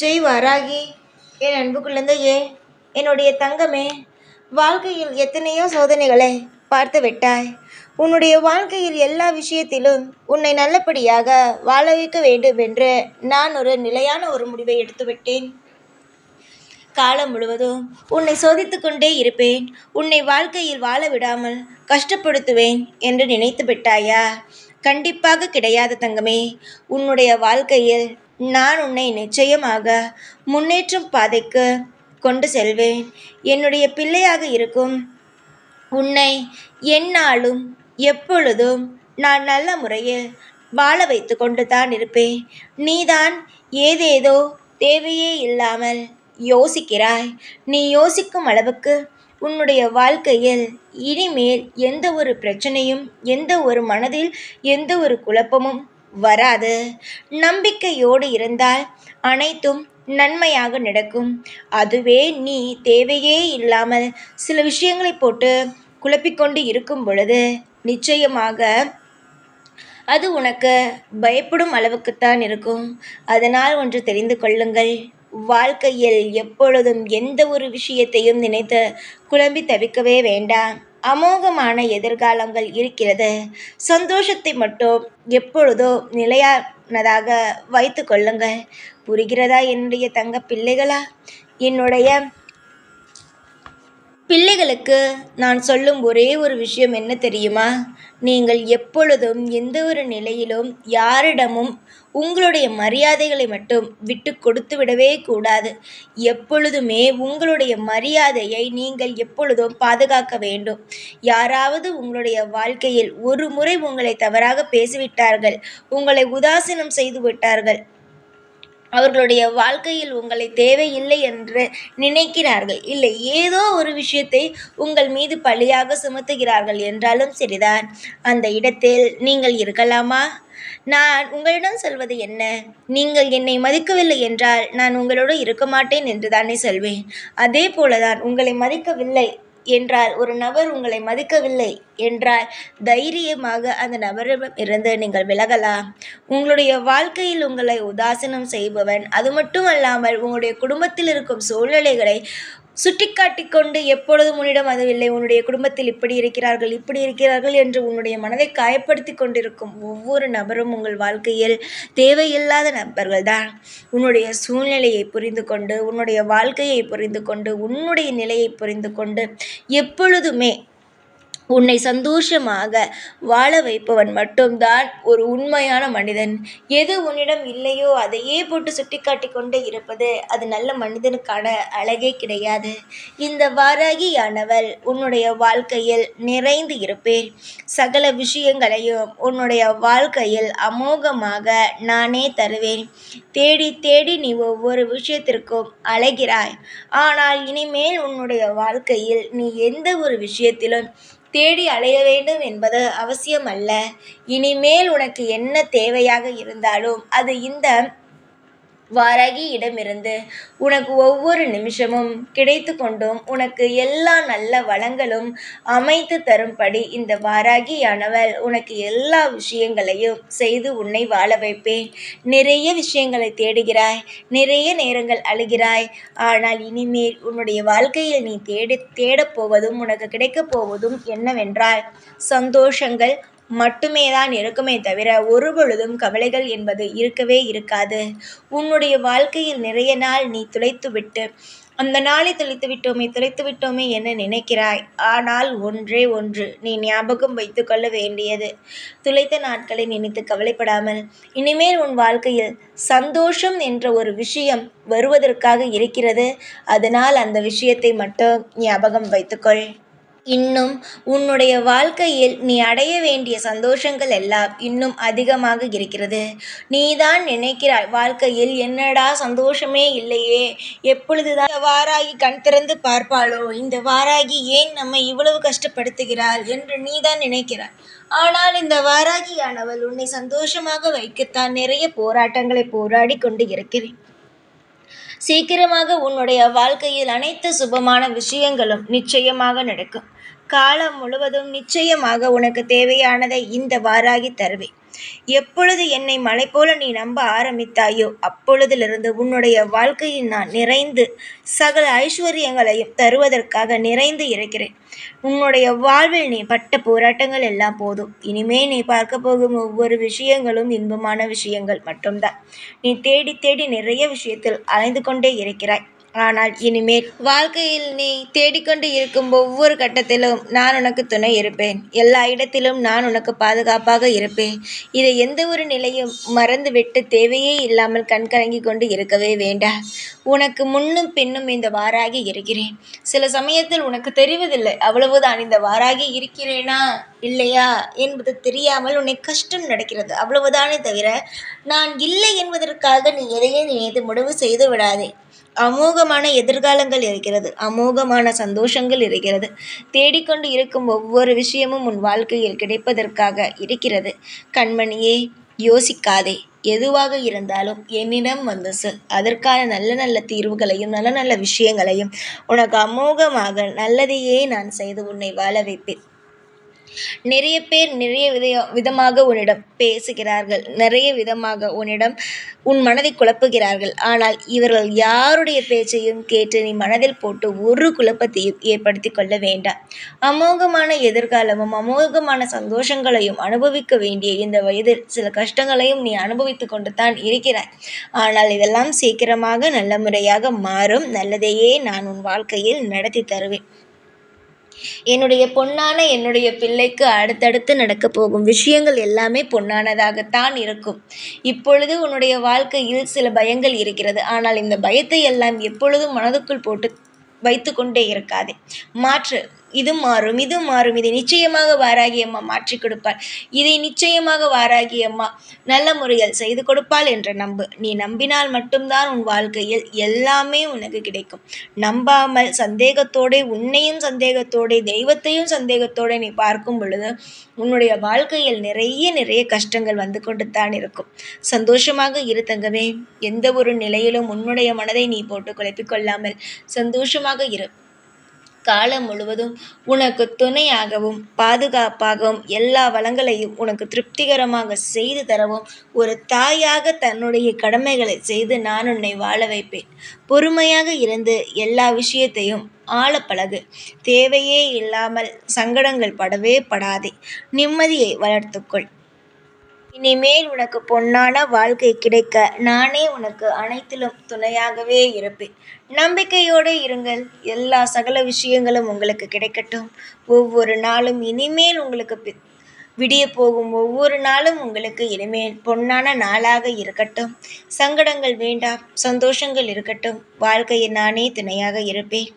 ஜெய் வராகி. என் அன்பு குழந்தையே என்னுடைய தங்கமே வாழ்க்கையில் எத்தனையோ சோதனைகளை பார்த்து விட்டாய். உன்னுடைய வாழ்க்கையில் எல்லா விஷயத்திலும் உன்னை நல்லபடியாக வாழ வைக்க வேண்டும் என்று நான் ஒரு நிலையான ஒரு முடிவை எடுத்துவிட்டேன். காலம் முழுவதும் உன்னை சோதித்து கொண்டே இருப்பேன். உன்னை வாழ்க்கையில் வாழ விடாமல் கஷ்டப்படுத்துவேன் என்று நினைத்து விட்டாயா? கண்டிப்பாக கிடையாது தங்கமே. உன்னுடைய வாழ்க்கையில் நான் உன்னை நிச்சயமாக முன்னேற்றும் பாதைக்கு கொண்டு செல்வேன். என்னுடைய பிள்ளையாக இருக்கும் உன்னை என்னாலும் எப்பொழுதும் நான் நல்ல முறையில் வாழ வைத்து கொண்டு தான் இருப்பேன். நீதான் ஏதேதோ தேவையே இல்லாமல் யோசிக்கிறாய். நீ யோசிக்கும் அளவுக்கு உன்னுடைய வாழ்க்கையில் இனிமேல் எந்த ஒரு பிரச்சனையும் எந்த ஒரு மனதில் எந்த ஒரு குழப்பமும் வராது. நம்பிக்கையோடு இருந்தால் அனைத்தும் நன்மையாக நடக்கும். அதுவே நீ தேவையே இல்லாமல் சில விஷயங்களை போட்டு குழப்பிக்கொண்டு இருக்கும் பொழுது நிச்சயமாக அது உனக்கு பயப்படும் அளவுக்குத்தான் இருக்கும். அதனால் ஒன்று தெரிந்து கொள்ளுங்கள். வாழ்க்கையில் எப்பொழுதும் எந்த ஒரு விஷயத்தையும் நினைத்து குழம்பி தவிக்கவே வேண்டாம். அமோகமான எதிர்காலங்கள் இருக்கிறது. சந்தோஷத்தை மட்டும் எப்பொழுதோ நிலையானதாக வைத்து கொள்ளுங்கள். புரிகிறதா என்னுடைய தங்க பிள்ளைகளா? என்னுடைய பிள்ளைகளுக்கு நான் சொல்லும் ஒரே ஒரு விஷயம் என்ன தெரியுமா? நீங்கள் எப்பொழுதும் எந்த ஒரு நிலையிலும் யாரிடமும் உங்களுடைய மரியாதைகளை மட்டும் விட்டு கொடுத்து விடவே கூடாது. எப்பொழுதுமே உங்களுடைய மரியாதையை நீங்கள் எப்பொழுதும் பாதுகாக்க வேண்டும். யாராவது உங்களுடைய வாழ்க்கையில் ஒரு முறை உங்களை தவறாக பேசிவிட்டார்கள் உங்களை உதாசீனம் செய்து விட்டார்கள் அவர்களுடைய வாழ்க்கையில் உங்களை தேவையில்லை என்று நினைக்கிறார்கள். இல்லை ஏதோ ஒரு விஷயத்தை உங்கள் மீது பழியாக சுமத்துகிறார்கள் என்றாலும் சரிதான். அந்த இடத்தில் நீங்கள் இருக்கலாமா? நான் உங்களிடம் சொல்வது என்ன? நீங்கள் என்னை மதிக்கவில்லை என்றால் நான் உங்களோடு இருக்க மாட்டேன் என்று தானே சொல்வேன். அதே போலதான் உங்களை மதிக்கவில்லை என்றால் ஒரு நபர் உங்களை மதிக்கவில்லை என்றால் தைரியமாக அந்த நபரிடம் இருந்து நீங்கள் விலகலாம். உங்களுடைய வாழ்க்கையில் உங்களை உதாசீனம் செய்பவன் அது மட்டும் அல்லாமல் உங்களுடைய குடும்பத்தில் இருக்கும் சூழ்நிலைகளை சுட்டிக்காட்டி கொண்டு எப்பொழுதும் உன்னிடம் அதுவில்லை உன்னுடைய குடும்பத்தில் இப்படி இருக்கிறார்கள் இப்படி இருக்கிறார்கள் என்று உன்னுடைய மனதை காயப்படுத்தி கொண்டிருக்கும் ஒவ்வொரு நபரும் உங்கள் வாழ்க்கையில் தேவையில்லாத நபர்கள் தான் உன்னுடைய சூழ்நிலையை புரிந்து கொண்டு உன்னுடைய வாழ்க்கையை புரிந்து கொண்டு உன்னுடைய நிலையை புரிந்து கொண்டு எப்பொழுதுமே உன்னை சந்தோஷமாக வாழ வைப்பவன் மட்டும்தான் ஒரு உண்மையான மனிதன். எது உன்னிடம் இல்லையோ அதையே போட்டு சுட்டிக்காட்டி கொண்டே இருப்பது அது நல்ல மனிதனுக்கான அழகே கிடையாது. இந்த வாராகியானவள் உன்னுடைய வாழ்க்கையில் நிறைந்து இருப்பேன். சகல விஷயங்களையும் உன்னுடைய வாழ்க்கையில் அமோகமாக நானே தருவேன். தேடி தேடி நீ ஒவ்வொரு விஷயத்திற்கும் அழைகிறாய் ஆனால் இனிமேல் உன்னுடைய வாழ்க்கையில் நீ எந்த ஒரு விஷயத்திலும் தேடி அலைய வேண்டும் என்பது அவசியம் அல்ல இனிமேல் உனக்கு என்ன தேவையாக இருந்தாலும் அது இந்த வாராகியிடமிருந்து உனக்கு ஒவ்வொரு நிமிஷமும் கிடைத்து கொண்டும். உனக்கு எல்லா நல்ல வளங்களும் அமைத்து தரும்படி இந்த வாராகியானவள் உனக்கு எல்லா விஷயங்களையும் செய்து உன்னை வாழ வைப்பேன். நிறைய விஷயங்களை தேடுகிறாய் நிறைய நேரங்கள் அழுகிறாய். ஆனால் இனிமேல் உன்னுடைய வாழ்க்கையில் நீ தேடி தேடப்போவதும் உனக்கு கிடைக்கப் போவதும் என்னவென்றால் சந்தோஷங்கள் மட்டுமே தான் இருக்குமே தவிர ஒரு பொழுதும் கவலைகள் என்பது இருக்கவே இருக்காது. உன்னுடைய வாழ்க்கையில் நிறைய நாள் நீ துளைத்துவிட்டு அந்த நாளை துளைத்து விட்டோமே துளைத்து விட்டோமே என நினைக்கிறாய். ஆனால் ஒன்றே ஒன்று நீ ஞாபகம் வைத்து கொள்ள வேண்டியது. துளைத்த நாட்களை நினைத்து கவலைப்படாமல் இனிமேல் உன் வாழ்க்கையில் சந்தோஷம் என்ற ஒரு விஷயம் வருவதற்காக இருக்கிறது. அதனால் அந்த விஷயத்தை மட்டும் ஞாபகம் வைத்துக்கொள் இன்னும் உன்னுடைய வாழ்க்கையில் நீ அடைய வேண்டிய சந்தோஷங்கள் எல்லாம் இன்னும் அதிகமாக இருக்கிறது. நீதான் நினைக்கிறாய் வாழ்க்கையில் என்னடா சந்தோஷமே இல்லையே. எப்பொழுதுதான் வாராகி கண் திறந்து பார்ப்பாளோ? இந்த வாராகி ஏன் நம்மை இவ்வளவு கஷ்டப்படுத்துகிறாள்? என்று நீதான் நினைக்கிறாய். ஆனால் இந்த வாராகியானவள் உன்னை சந்தோஷமாக வைக்கத்தான் நிறைய போராட்டங்களை போராடி கொண்டு இருக்கிறேன். சீக்கிரமாக உன்னுடைய வாழ்க்கையில் அனைத்து சுபமான விஷயங்களும் நிச்சயமாக நடக்கும். காலம் முழுவதும் நிச்சயமாக உனக்கு தேவையானதை இந்த வாராகி தருவேன். எப்பொழுது என்னை மலை போல நீ நம்ப ஆரம்பித்தாயோ அப்பொழுதிலிருந்து உன்னுடைய வாழ்க்கையில் நான் நிறைந்து சகல ஐஸ்வர்யங்களையும் தருவதற்காக நிறைந்து இருக்கிறேன். உன்னுடைய வாழ்வில் நீ பட்ட போராட்டங்கள் எல்லாம் போதும். இனிமே நீ பார்க்க போகும் ஒவ்வொரு விஷயங்களும் இன்பமான விஷயங்கள் மட்டும்தான். நீ தேடி தேடி நிறைய விஷயத்தில் அலைந்து கொண்டே இருக்கிறாய். ஆனால் இனிமேல் வாழ்க்கையில் நீ தேடிக்கொண்டு இருக்கும் ஒவ்வொரு கட்டத்திலும் நான் உனக்கு துணை இருப்பேன். எல்லா இடத்திலும் நான் உனக்கு பாதுகாப்பாக இருப்பேன். இதை எந்த ஒரு நிலையும் மறந்துவிட்டு தேவையே இல்லாமல் கண்கலங்கி கொண்டு இருக்கவே வேண்டாம். உனக்கு முன்னும் பின்னும் இந்த வாராகி இருக்கிறேன். சில சமயத்தில் உனக்கு தெரிவதில்லை. அவ்வளவுதான். இந்த வாராகி இருக்கிறேனா? இல்லையா? என்பது தெரியாமல் உன்னை கஷ்டம் நடக்கிறது. அவ்வளவுதானே தவிர நான் இல்லை என்பதற்காக நீ எதையும் நினைத்து முடிவு செய்து விடாதே. அமோகமான எதிர்காலங்கள் இருக்கிறது அமோகமான சந்தோஷங்கள் இருக்கிறது. தேடிக்கொண்டு இருக்கும் ஒவ்வொரு விஷயமும் உன் வாழ்க்கையில் கிடைப்பதற்காக இருக்கிறது. கண்மணியே யோசிக்காதே. எதுவாக இருந்தாலும் என்னிடம் வந்து சொல். அதற்கான நல்ல நல்ல தீர்வுகளையும் நல்ல நல்ல விஷயங்களையும் உனக்கு அமோகமாக நல்லதையே நான் செய்து உன்னை வாழ வைப்பேன். நிறைய பேர் நிறைய விதைய விதமாக உன்னிடம் பேசுகிறார்கள். நிறைய விதமாக உன்னிடம் உன் மனதை குழப்புகிறார்கள். ஆனால் இவர்கள் யாருடைய பேச்சையும் கேட்டு நீ மனதில் போட்டு ஒரு குழப்பத்தையும் ஏற்படுத்தி கொள்ள வேண்டாம். அமோகமான எதிர்காலமும் அமோகமான சந்தோஷங்களையும் அனுபவிக்க வேண்டிய இந்த வயதில் சில கஷ்டங்களையும் நீ அனுபவித்து கொண்டு தான் இருக்கிறாய். ஆனால் இதெல்லாம் சீக்கிரமாக நல்ல முறையாக மாறும். நல்லதையே நான் உன் வாழ்க்கையில் நடத்தி தருவேன். என்னுடைய பொன்னான என்னுடைய பிள்ளைக்கு அடுத்தடுத்து நடக்கப் போகும் விஷயங்கள் எல்லாமே பொன்னானதாகத்தான் இருக்கும். இப்பொழுது உன்னுடைய வாழ்க்கையில் சில பயங்கள் இருக்கிறது. ஆனால் இந்த பயத்தை எல்லாம் எப்பொழுதும் மனதுக்குள் போட்டு வைத்து கொண்டே இருக்காதே. மாற்று இது மாறும் இது மாறும். இதை நிச்சயமாக வாராகி அம்மா மாற்றி கொடுப்பாள். இதை நிச்சயமாக வாராகி அம்மா நல்ல முறையில் செய்து கொடுப்பாள் என்ற நம்பு. நீ நம்பினால் மட்டும்தான் உன் வாழ்க்கையில் எல்லாமே உனக்கு கிடைக்கும். நம்பாமல் சந்தேகத்தோடு உன்னையும் சந்தேகத்தோடு தெய்வத்தையும் சந்தேகத்தோடு நீ பார்க்கும் பொழுது உன்னுடைய வாழ்க்கையில் நிறைய நிறைய கஷ்டங்கள் வந்து கொண்டு தான் இருக்கும். சந்தோஷமாக இரு தங்கமே. எந்த ஒரு நிலையிலும் உன்னுடைய மனதை நீ போட்டு குழப்பிக்கொள்ளாமல் சந்தோஷமாக இரு. காலம் முழுவதும் உனக்கு துணையாகவும் பாதுகாப்பாகவும் எல்லா வளங்களையும் உனக்கு திருப்திகரமாக செய்து தரவும் ஒரு தாயாக தன்னுடைய கடமைகளை செய்து நான் உன்னை வாழ வைப்பேன். பொறுமையாக இருந்து எல்லா விஷயத்தையும் ஆழ பழகு தேவையே இல்லாமல் சங்கடங்கள் படவே படாதே. நிம்மதியை வளர்த்துக்கொள். இனிமேல் உனக்கு பொன்னான வாழ்க்கை கிடைக்க நானே உனக்கு அனைத்திலும் துணையாகவே இருப்பேன். நம்பிக்கையோடு இருங்கள். எல்லா சகல விஷயங்களும் உங்களுக்கு கிடைக்கட்டும். ஒவ்வொரு நாளும் இனிமேல் உங்களுக்கு விடிய போகும் ஒவ்வொரு நாளும் உங்களுக்கு இனிமேல் பொன்னான நாளாக இருக்கட்டும். சங்கடங்கள் வேண்டாம். சந்தோஷங்கள் இருக்கட்டும். வாழ்க்கையில் நானே துணையாக இருப்பேன்.